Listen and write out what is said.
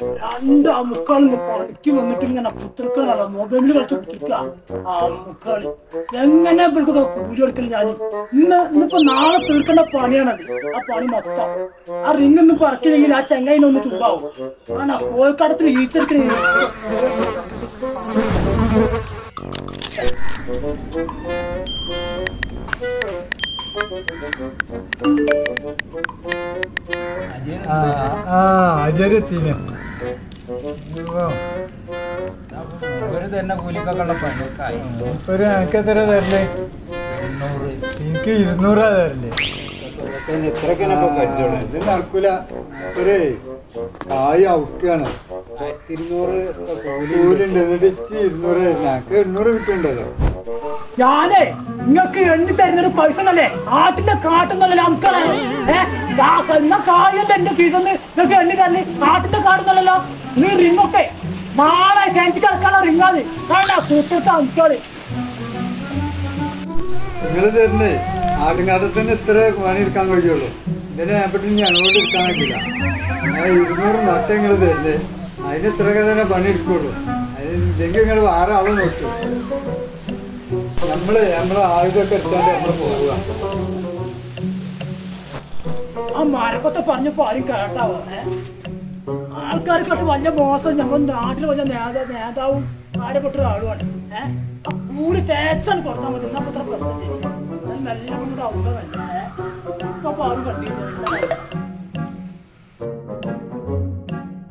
രണ്ട് അമുക്കാളിന്ന് പണിക്ക് വന്നിട്ട് ഇങ്ങനെ കുത്തിർക്കാണല്ലോ മൊബൈലിൽ കളിച്ച് കുത്തിർക്ക ആ അമുക്കാളി. എങ്ങനെ ഇവർക്ക് കൂലി കൊടുക്കൽ ഞാൻ ഇന്ന് ഇന്നിപ്പോ നാളെ തീർക്കേണ്ട പണിയാണത് ആ പണി മൊത്തം. ആ റിങ് ഇന്ന് പറക്കില്ലെങ്കിൽ ആ ചെങ്ങൈനൊന്ന് ചുമ്പാവും ആണോ കോഴിക്കടത്തിൽ ഈച്ചെടുക്കണ. ആ ആ ഒരു തന്നെ കൂലിക്കൊക്കെയുള്ള പണിയൊക്കെയായി ഒരു എനിക്ക് എത്ര തരല്ലേ എണ്ണൂറ് എനിക്ക് ഇരുന്നൂറാ തരല്ലേ ഇത്രയൊക്കെ കച്ചവടം ഇത് നടക്കൂല ഒരു കായ് ഔക്കാണ് എന്നിട്ട് ഇച്ചി ഇരുന്നൂറ് എനിക്ക് എണ്ണൂറ് കിട്ടുണ്ടല്ലോ ഞാനേ നിങ്ങക്ക് എണ്ണി തരുന്നത് പൈസ നല്ലേ ആട്ടിന്റെ കാട്ടുന്നല്ലേ അമുക്കളെ ഏഹ് എന്നാ കായല്ല എന്റെ കീസന്ന് നിങ്ങക്ക് എണ്ണി തരണേ. ആട്ടിന്റെ കാട്ടുന്നല്ലോ നീ റിങ്ങൊക്കെ നാളെ കിണറ്റി കിടക്കാനുള്ള റിങ്ങാത് വേണ്ട കൂട്ടിട്ട് അമുക്കൾ നിങ്ങൾ തരുന്നേ ആട്ടുകാട്ടത്തിന് ഇത്ര പണി എടുക്കാൻ കഴിയുള്ളൂ. ഇതിനെ ഏപ്പറ്റി അങ്ങോട്ട് എടുക്കാൻ കഴിയില്ല ആ ഇരുന്നൂറ് നട്ട നിങ്ങൾ തരുന്നേ അതിന് ഇത്രയൊക്കെ തന്നെ പണി എടുക്കുള്ളൂ. അതിന് ഇല്ലെങ്കിൽ നിങ്ങൾ വേറെ ആളെ നോക്കൂ. നമ്മൾ നമ്മളെ എടുത്താണ്ട് നമ്മൾ പോവുക. ആ മരക്കൊത്തെ പറഞ്ഞപ്പോ ആരും കേട്ടാവോ ആൾക്കാർക്കൊട്ട് വലിയ മോശം ഞങ്ങൾ നാട്ടിൽ വലിയ നേതാ നേതാവും ആരപ്പെട്ട ഒരാളുമാണ്. ഏഹ് കൂലി തേച്ചാണ് കൊടുത്താൽ മതി. എന്നാ അത്ര പ്രശ്നം നല്ല കൊണ്ട് അവിടെ നല്ല അപ്പൊ ആരും കണ്ടില്ല